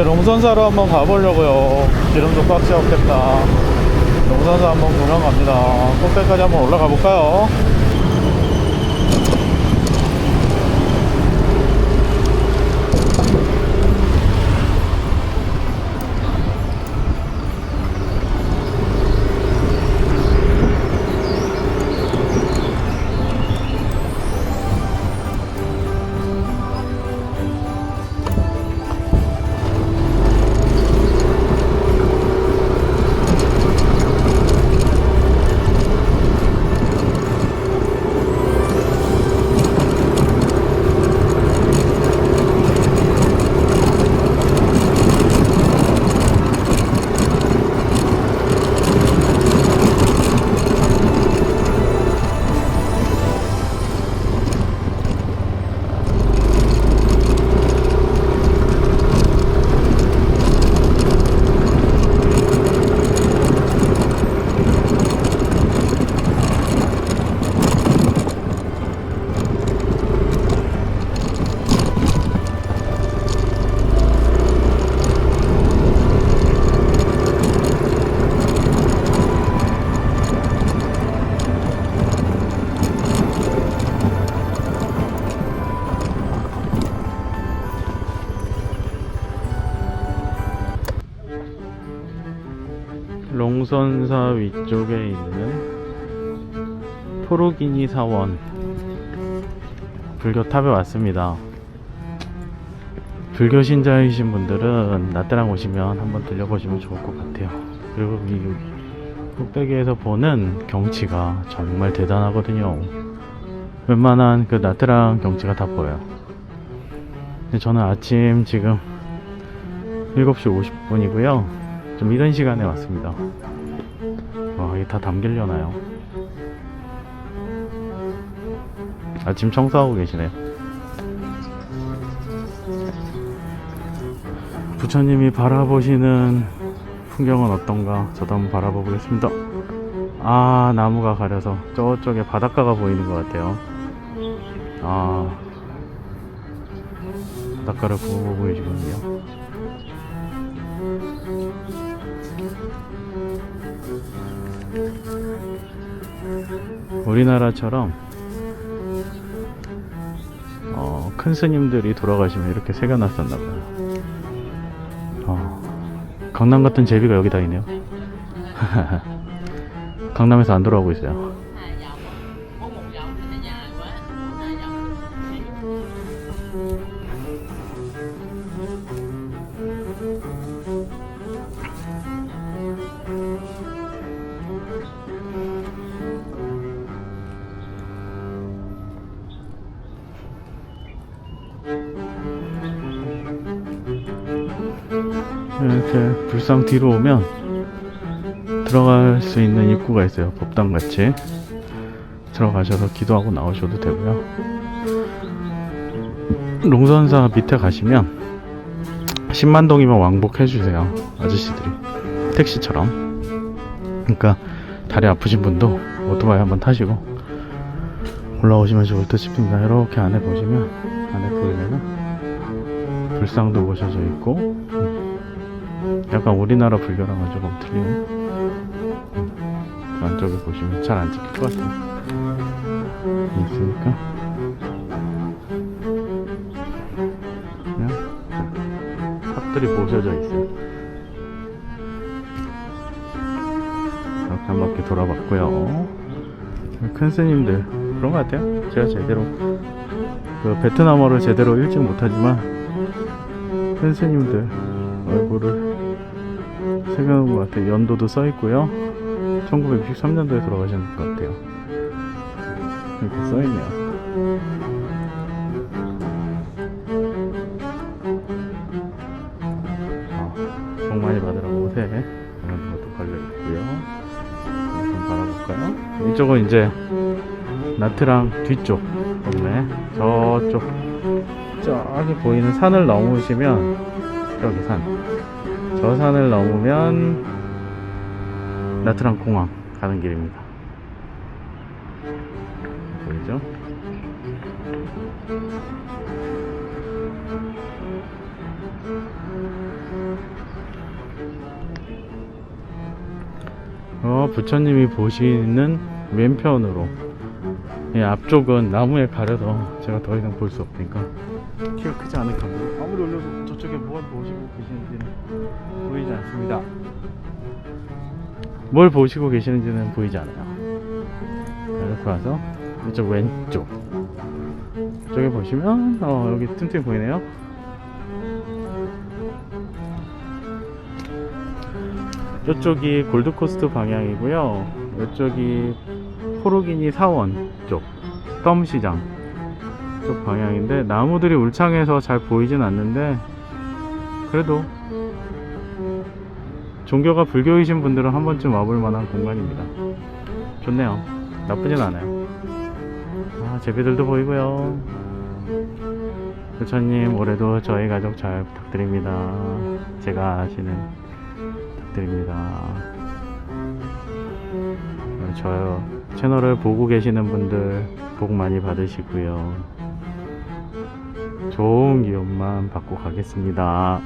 이제 롱선사로 한번 가보려고요. 기름도 꽉 채웠겠다. 롱선사 한번 구경 갑니다. 꼭대까지 한번 올라가 볼까요? 롱선사 위쪽에 있는 포로기니 사원 불교 탑에 왔습니다. 불교 신자이신 분들은 나트랑 오시면 한번 들려보시면 좋을 것 같아요. 그리고 이 꼭대기에서 보는 경치가 정말 대단하거든요. 웬만한 그 나트랑 경치가 다 보여요. 저는 아침 지금 7시 50분이고요. 좀 이런 시간에 왔습니다. 와, 이게 다 담길려나요? 아침 청소하고 계시네요. 부처님이 바라보시는 풍경은 어떤가? 저도 한번 바라보겠습니다. 아, 나무가 가려서 저쪽에 바닷가가 보이는 것 같아요. 아, 바닷가를 보고 보이시거든요. 우리나라처럼 어, 큰 스님들이 돌아가시면 이렇게 새겨놨었나 봐요. 어, 강남 같은 제비가 여기 다 있네요. 강남에서 안 돌아오고 있어요. 이렇게 불상 뒤로 오면 들어갈 수 있는 입구가 있어요. 법당 같이 들어가셔서 기도하고 나오셔도 되고요. 롱선사 밑에 가시면 10만 동이면 왕복해 주세요. 아저씨들이 택시처럼. 그러니까 다리 아프신 분도 오토바이 한번 타시고 올라오시면 좋을 듯 싶습니다. 이렇게 안에 보시면 안에 보이면은 불상도 모셔져 있고 약간 우리나라 불교랑은 조금 음, 안쪽에 보시면 잘 안 찍힐 것 같아요. 있으니까. 그냥 탑들이 모셔져 있어요. 이렇게 한 바퀴 돌아봤고요. 큰 스님들 그런 것 같아요. 제가 제대로 그 베트남어를 제대로 읽지 못하지만 큰 스님들 얼굴을 새겨놓은 것 같아요. 연도도 써 있고요. 1963년도에 돌아가신 것 같아요. 이렇게 써 있네요. 아, 복 많이 받으라고 옷에 이런 것도 걸려 있고요. 한번 바라볼까요? 이쪽은 이제 나트랑 뒤쪽 동네 저쪽 저기 보이는 산을 넘으시면 저기 산 저 산을 넘으면 나트랑 공항 가는 길입니다. 보이죠? 어, 부처님이 보시는 왼편으로 이 앞쪽은 나무에 가려서 제가 더 이상 볼 수 없으니까. 키가 크지 않을까. 아무리 올려도 저쪽에 뭘 보시고 계시는지는 보이지 않습니다. 뭘 보시고 계시는지는 보이지 않아요. 자, 이렇게 와서 이쪽 왼쪽. 저기 보시면 어, 여기 틈틈이 보이네요. 이쪽이 골드코스트 방향이고요. 이쪽이 포르기니 사원 쪽, 덤시장 쪽 방향인데 나무들이 울창해서 잘 보이진 않는데 그래도 종교가 불교이신 분들은 한 번쯤 와볼 만한 공간입니다. 좋네요. 나쁘진 않아요. 아, 제비들도 보이고요. 부처님 올해도 저희 가족 잘 부탁드립니다. 제가 아시는 부탁드립니다. 어, 저 채널을 보고 계시는 분들 복 많이 받으시고요. 좋은 기운만 받고 가겠습니다.